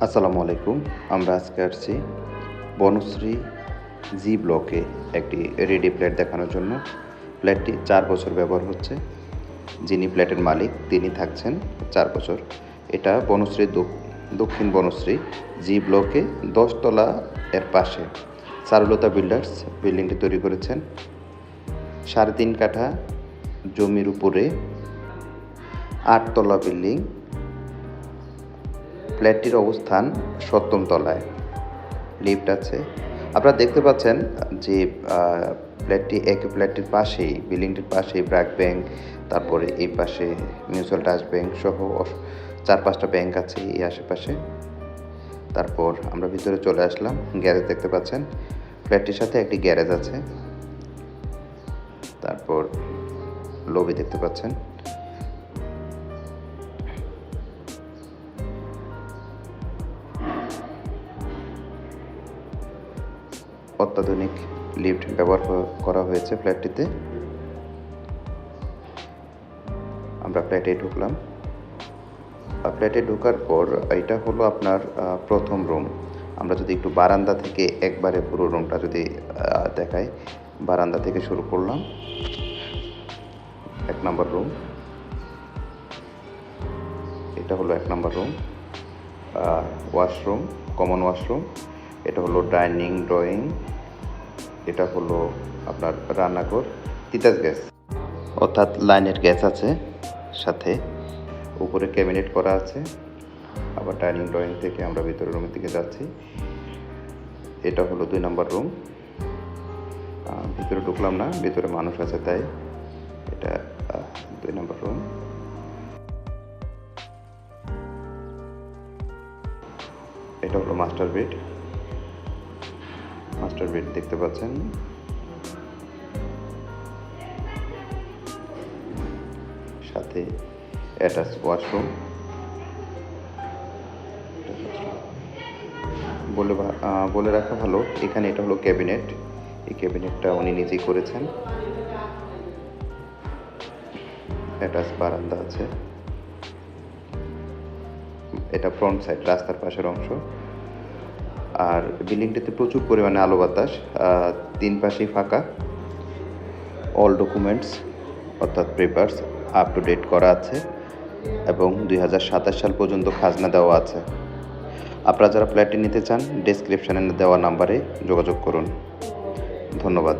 আসসালামু আলাইকুম। আমরা আজকে আসছি বনশ্রী জি ব্লকে একটি রেডি প্লেট দেখানোর জন্য। প্লেটটি চার বছর ব্যবহার হচ্ছে। যিনি প্লেটের মালিক, তিনি থাকছেন চার বছর। এটা বনশ্রী দক- দক্ষিণ বনশ্রী জি ব্লকে দশতলা এর পাশে। চারুলতা বিল্ডার্স বিল্ডিংটি তৈরি করেছেন। সাড়ে তিন কাঠা জমির উপরে আটতলা বিল্ডিং। ফ্ল্যাটটির অবস্থান সপ্তম তলায়। লিফট আছে। আপনারা দেখতে পাচ্ছেন যে ফ্ল্যাটটি একই ফ্ল্যাটটির পাশেই, বিল্ডিংটির পাশেই, ব্র্যাক ব্যাংক, তারপরে এই পাশে মিউচুয়াল ট্রাস্ট ব্যাংক সহ চার পাঁচটা ব্যাংক আছে এই আশেপাশে। তারপর আমরা ভিতরে চলে আসলাম, গ্যারেজ দেখতে পাচ্ছেন। ফ্ল্যাটটির সাথে একটি গ্যারেজ আছে। তারপর লবি দেখতে পাচ্ছেন। অত্যাধুনিক লিফট ব্যবহার করা হয়েছে ফ্ল্যাটটিতে। আমরা ফ্ল্যাটে ঢুকলাম। ফ্ল্যাটে ঢোকার পর এটা হলো আপনার প্রথম রুম আমরা যদি একটু বারান্দা থেকে একবারে পুরো রুমটা যদি দেখাই। বারান্দা থেকে শুরু করলাম। এক নম্বর রুম এটা হলো এক নম্বর রুম ওয়াশরুম কমন ওয়াশরুম এটা হলো ডাইনিং, ড্রয়িং, এটা হলো আপনার রান্নাঘর, তিতাস গ্যাস। অর্থাৎ লাইনের গ্যাস আছে সাথে, উপরে ক্যাবিনেট করা আছে, আবার ডাইনিং, ড্রয়িং থেকে আমরা ভিতরে রুমের দিকে যাচ্ছি। এটা হলো দুই নম্বর রুম। ভিতরে ঢুকলাম না, ভিতরে মানুষ আছে তাই এটা দুই নম্বর রুম। এটা হলো মাস্টার বেড। মাস্টার বেড দেখতে পাচ্ছেন। সাথে অ্যাটাচ ওয়াশরুম। বলে বলে রাখা ভালো, এখানে এটা হলো ক্যাবিনেট। এই ক্যাবিনেটটা উনি নিজেই করেছেন। অ্যাটাচ বারান্দা আছে। এটা ফ্রন্ট সাইড, রাস্তার পাশের অংশ। আর বিল্ডিংটিতে প্রচুর পরিমাণে আলো বাতাস তিন পাশেই ফাঁকা। অল ডকুমেন্টস অর্থাৎ পেপার্স আপ টু ডেট করা আছে এবং দুই হাজার সাতাশ সাল পর্যন্ত খাজনা দেওয়া আছে। আপনারা যারা ফ্ল্যাটটি নিতে চান ডেসক্রিপশানে দেওয়া নাম্বারে যোগাযোগ করুন। ধন্যবাদ।